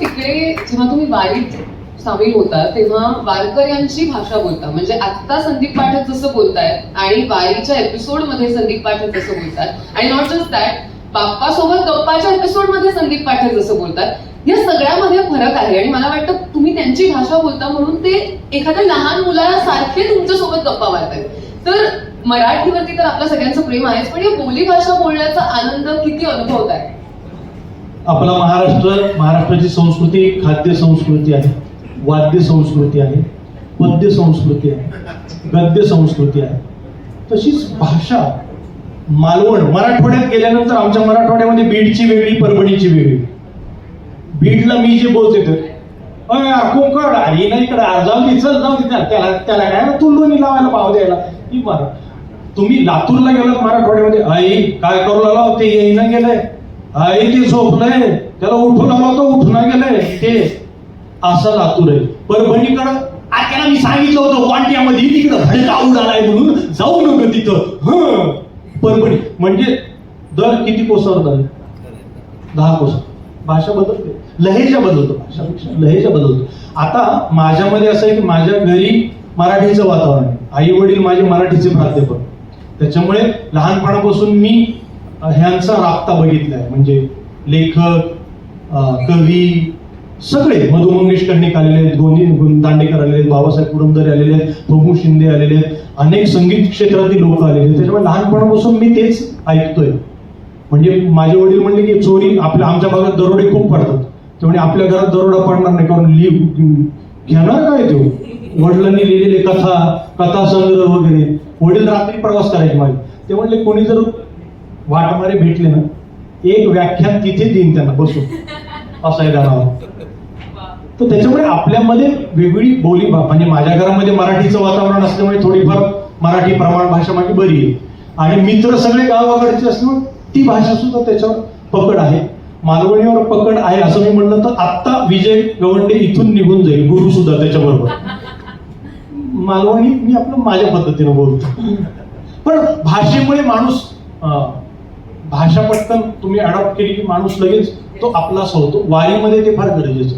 तिकडे जेव्हा तुम्ही वारीत सामील होता तेव्हा वारकऱ्यांची भाषा बोलता. म्हणजे आता संदीप पाठक जसं बोलतायत आणि वारीच्या एपिसोडमध्ये संदीप पाठक जसं बोलतात. आणि नॉट जस्ट दॅट बाप्पा सोबत गप्पाच्या एपिसोडमध्ये संदीप पाठक जसं बोलतात. या सगळ्यामध्ये फरक आहे. आणि मला वाटतं तुम्ही त्यांची भाषा बोलता म्हणून ते एखाद्या लहान मुलासारखे तुमच्यासोबत गप्पा मारतात तर मराठीवरती तर आपल्या सगळ्यांचं प्रेम आहेच पण या बोली भाषा बोलण्याचा आनंद किती अनुभवत आहे आपला महाराष्ट्र महाराष्ट्राची संस्कृती खाद्य संस्कृती आहे वाद्य संस्कृती आहे पद्य संस्कृती आहे गद्य संस्कृती आहे. तशीच भाषा मालवण मराठवाड्यात गेल्यानंतर आमच्या मराठवाड्यामध्ये बीडची वेगळी परभणीची वेगळी. बीडला मी जे बोलते तर अय कोकण अरे ना इकडे आ, जाऊ दे चल जाऊ दे त्याला त्याला काय तू लोणी लावायला भाव द्यायला. ही मरा तुम्ही लातूरला गेलात मराठवाड्यामध्ये आई काय करू लागला? ते येईना गेलंय. आई ते झोपलंय त्याला उठून आला तो उठून गेलंय. ते असं लातूर आहे परभणीकडं त्याला मी सांगितलं होतं वाट्यामध्ये तिकडं भडका उडालाय म्हणून जाऊ नको तिथं. हं. परभणी म्हणजे दर किती कोसळत दहा कोसळ भाषा बदलते. लहेजा बदलतो भाषापेक्षा. लहेजा बदलतो. आता माझ्यामध्ये असं आहे की माझ्या घरी मराठीचं वातावरण आहे. आई वडील माझे मराठीचे प्राध्यापक. त्याच्यामुळे लहानपणापासून मी ह्यांचा राबता बघितलाय. म्हणजे लेखक कवी सगळे. मधु मंगेश आलेले आहेत गोंदी दांडेकर आलेले आहेत बाबासाहेब पुरंदरे आलेले आहेत प्रभू शिंदे आलेले आहेत. अनेक संगीत क्षेत्रातील लोक आलेले आहेत. त्याच्यामुळे लहानपणापासून मी तेच ऐकतोय. म्हणजे माझे वडील म्हणले की चोरी आपल्या आमच्या भागात दरोडे खूप पडतात. त्यामुळे आपल्या घरात दरोडा पडणार नाही कारण लिव घेणार काय तो? वडिलांनी लिहिलेले कथा कथा संग्रह वगैरे. वडील रात्री प्रवास करायचे माझे. ते म्हणले कोणी जर वाटमारे भेटले ना एक व्याख्यान तिथे देईन त्यांना बसून. असायला नाव तर त्याच्यामुळे आपल्यामध्ये वेगळी बोली म्हणजे माझ्या घरामध्ये मराठीचं वातावरण असल्यामुळे थोडीफार मराठी प्रमाण भाषा माझी बरी आहे. आणि मित्र सगळे गावाकडचे असल्यामुळे ती भाषा सुद्धा त्याच्यावर पकड आहे. मालवणीवर पकड आहे असं मी म्हणलं तर आत्ता विजय गवंडे इथून निघून जाईल गुरु सुद्धा त्याच्याबरोबर. मालवणी मी आपलं माझ्या पद्धतीनं बोलतो. पण भाषेमुळे माणूस भाषा पटकन तुम्ही अडॉप्ट केली की माणूस लगेच तो आपलाच होतो वारीमध्ये ते फार गरजेचं